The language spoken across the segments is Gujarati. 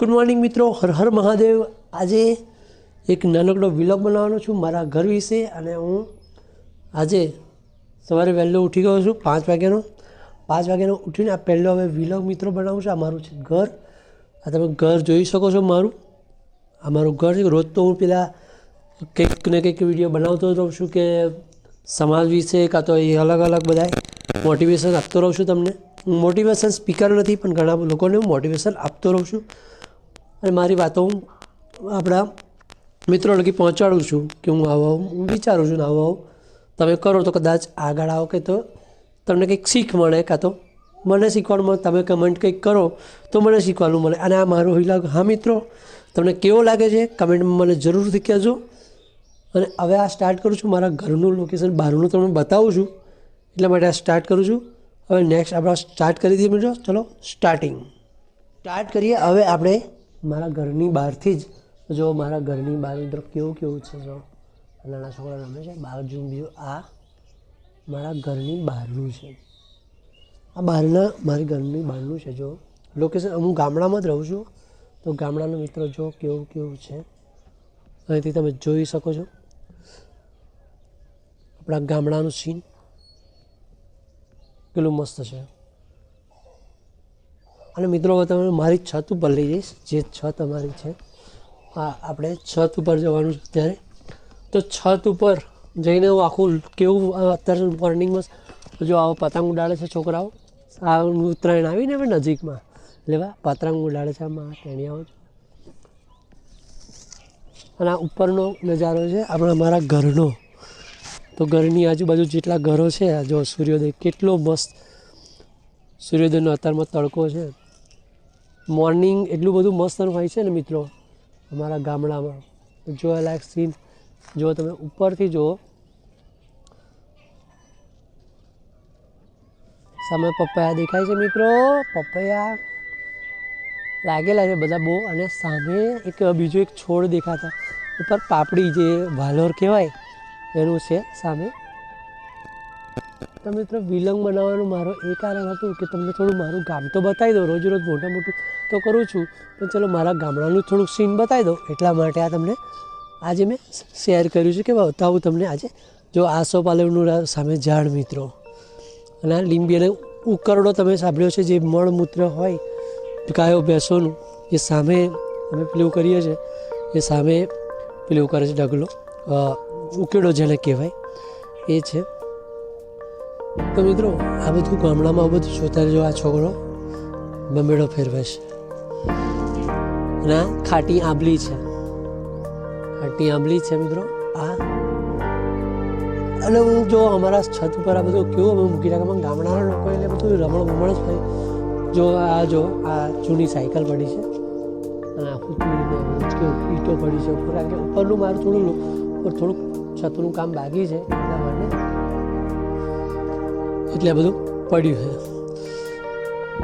ગુડ મોર્નિંગ મિત્રો. હર હર મહાદેવ. આજે એક નાનકડો વિલોગ બનાવવાનો છું મારા ઘર વિશે અને હું આજે સવારે વહેલો ઉઠી ગયો છું, પાંચ વાગ્યાનો. પાંચ વાગ્યાનો ઉઠીને આ પહેલો હવે વિલોગ મિત્રો બનાવું છું. આ મારું છે ઘર. આ તમે ઘર જોઈ શકો છો મારું. આ મારું ઘર છે. રોજ તો હું પેલા કંઈક ને કંઈક વીડિયો બનાવતો રહું છું કે સમાજ વિશે, કાં તો એ અલગ અલગ બધાય મોટિવેશન આપતો રહું છું તમને. હું મોટિવેશન સ્પીકર નથી, પણ ઘણા લોકોને હું મોટિવેશન આપતો રહું છું. અને મારી વાતો હું આપણા મિત્રો લગી પહોંચાડું છું કે હું આવો હું વિચારું છું ને આવું તમે કરો તો કદાચ આગળ આવો કે તો તમને કંઈક શીખ મળે કાં તો મને શીખવાનું તમે કમેન્ટ કંઈક કરો તો મને શીખવાનું મળે. અને આ મારો હિલાગ હા મિત્રો, તમને કેવો લાગે છે? કમેન્ટમાં મને જરૂરથી કહેજો. અને હવે આ સ્ટાર્ટ કરું છું મારા ઘરનું લોકેશન બહારનું તમને બતાવું છું. એટલા માટે આ સ્ટાર્ટ કરું છું. હવે નેક્સ્ટ આપણે સ્ટાર્ટ કરી દઈએ મિત્રો. ચલો સ્ટાર્ટિંગ સ્ટાર્ટ કરીએ. હવે આપણે મારા ઘરની બહારથી જ જો મારા ઘરની બહાર મિત્રો કેવું કેવું છે જો નાના છોકરા રમે છે? બાજુ બીજું આ મારા ઘરની બહારનું છે. આ બહારના મારી ઘરની બહારનું છે જો. લોકેશન હું ગામડામાં જ રહું છું. તો ગામડાના મિત્રો જો કેવું કેવું છે, અહીંથી તમે જોઈ શકો છો. આપણા ગામડાનું સીન કેટલું મસ્ત છે. અને મિત્રો, હવે તમે મારી છત ઉપર લઈ જઈશ, જે છત અમારી છે. હા આપણે છત ઉપર જવાનું છે અત્યારે. તો છત ઉપર જઈને હું આખું કેવું અત્યારે મોર્નિંગમાં જો આવો પતંગ ઉડાડે છે છોકરાઓ. આ ઉત્તરાયણ આવીને હવે નજીકમાં. લેવા પતંગ ઉડાડે છે આમાં, ટેણિયાઓ અને આ ઉપરનો નજારો છે આપણા મારા ઘરનો. તો ઘરની આજુબાજુ જેટલા ઘરો છે, આ જો સૂર્યોદય કેટલો મસ્ત, સૂર્યોદયનો અત્યારમાં તડકો છે. મોર્નિંગ એટલું બધું મસ્ત હોય છે ને મિત્રો અમારા ગામડામાં. જોવાલાયક સીન જો તમે ઉપરથી જુઓ. સામે પપૈયા દેખાય છે મિત્રો. પપૈયા લાગેલા છે બધા બહુ અને સામે એક બીજો એક છોડ દેખાતા. ઉપર પાપડી જે વાલોર કહેવાય, એનું છે સામે. તો મિત્રો વિલંગ બનાવવાનું મારો એ કારણ હતું કે તમને થોડું મારું ગામ તો બતાવી દઉં રોજ રોજ મોટા મોટું તો કરું છું, પણ ચલો મારા ગામડાનું થોડુંક સીન બતાવી દઉં. એટલા માટે આ તમને આજે મેં શેર કર્યું છે કે બતાવું તમને આજે. જો આસોપાલવનું સામે ઝાડ મિત્રો. અને આ લીંબી અને ઉકરડો તમે સાંભળ્યો છે, જે મળમૂત્ર હોય, ગાયો ભેંસોનું, એ સામે અમે પેલું કરીએ છીએ, એ સામે પેલું કરે છે ઢગલો. ઉકેડો જેને કહેવાય, એ છે. તો મિત્રો, આ બધું ગામડામાં બધું જોતા જો આ છોકરો. બમેડો ફેરવે છે અને ખાટી આંબલી છે. ખાટી આંબલી છે મિત્રો, આ. અને હું જો અમારા છત ઉપર આ બધું કેવું અમે મૂકી રાખવામાં ગામડાના લોકો એટલે બધું રમણ બમણ જ હોય. જો આ જો, આ જૂની સાયકલ પડી છે. અને આખું ઈંટો પડી છે. ઉપર ઉપરનું મારું થોડું થોડુંક છતનું કામ બાકી છે એટલા માટે. એટલે બધું પડ્યું છે.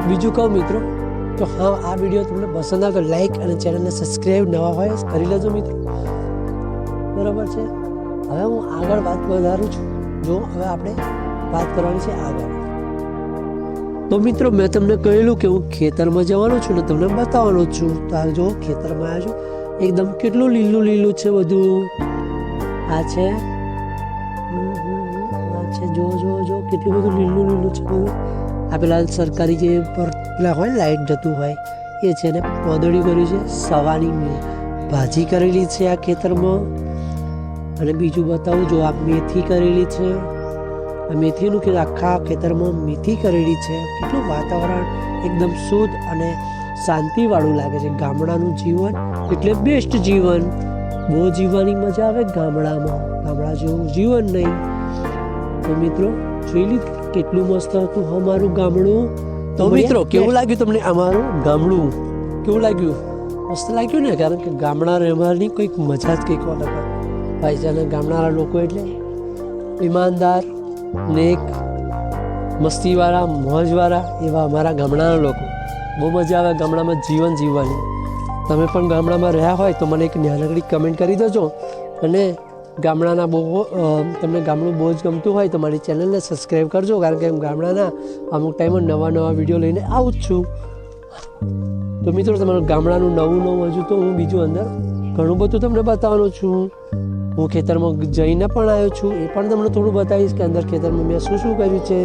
બીજું કહું મિત્રો, તો હા આ વીડિયો તમને પસંદ આવે તો લાઈક અને ચેનલને સબસ્ક્રાઈબ નવા હોય કરી લેજો મિત્રો. બરાબર છે? હવે હું આગળ વાત વધારું છું. જો હવે આપણે વાત કરવાની છે આગળ. તો મિત્રો, મેં તમને કહેલું કે હું ખેતરમાં જવાનો છું ને તમને બતાવવાનો છું. તો આ જો ખેતરમાં આવ્યો છું, એકદમ કેટલું લીલું લીલું છે બધું. આ છે છે. જો જો જો, કેટલું બધું લીલું લીલું છે. બધું આ પેલા સરકારી જે પેલા હોય લાઇટ જતું હોય, એ છે ને પોદળી કર્યું છે. સવાની ભાજી કરેલી છે આ ખેતરમાં. અને બીજું બતાવું, જો આ મેથી કરેલી છે મેથીનું કે આખા ખેતરમાં મેથી કરેલી છે. કેટલું વાતાવરણ એકદમ શુદ્ધ અને શાંતિવાળું લાગે છે. ગામડાનું જીવન એટલે બેસ્ટ જીવન. બહુ જીવવાની મજા આવે ગામડામાં. ગામડા જેવું જીવન નહીં. તો મિત્રો જોઈ લીધું કેટલું મસ્ત હતું અમારું ગામડું. તો મિત્રો કેવું લાગ્યું તમને અમારું ગામડું? કેવું લાગ્યું? મસ્ત લાગ્યું ને? કારણ કે ગામડા રહેવાની કંઈક મજા જ કંઈક અલગ હોય. ભાઈ છે ગામડાના લોકો એટલે ઈમાનદાર નેક મસ્તીવાળા મોજવાળા એવા અમારા ગામડાના લોકો. બહુ મજા આવે ગામડામાં જીવન જીવવાની. તમે પણ ગામડામાં રહ્યા હોય તો મને એક નાનકડી કમેન્ટ કરી દેજો. અને ગામડાના બહુ તમને ગામડું બહુ જ ગમતું હોય તો મારી ચેનલને સબસ્ક્રાઈબ કરજો, કારણ કે હું ગામડાના અમુક ટાઈમે નવા નવા વીડિયો લઈને આવું જ છું. તો મિત્રો, તમારું ગામડાનું નવું નવું હજુ તો હું બીજું અંદર ઘણું બધું તમને બતાવવાનો છું. હું ખેતરમાં જઈને પણ આવ્યો છું. એ પણ તમને થોડું બતાવીશ કે અંદર ખેતરમાં મેં શું શું કર્યું છે.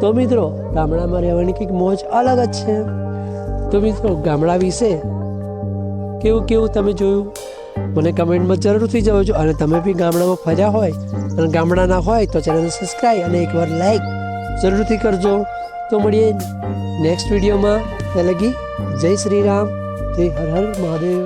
તો મિત્રો, ગામડામાં રહેવાની કંઈક મોજ અલગ જ છે. તો મિત્રો, ગામડા વિશે કેવું કેવું તમે જોયું? મને કમેન્ટમાં જરૂરથી જજો અને તમે બી ગામડામાં ફર્યા હોય અને ગામડાના હોય તો ચેનલને સબસ્ક્રાઈબ અને એકવાર લાઈક જરૂરથી કરજો. તો મળીએ નેક્સ્ટ વિડીયોમાં ત્યાં લગી જય શ્રી રામ. જય હર હર મહાદેવ.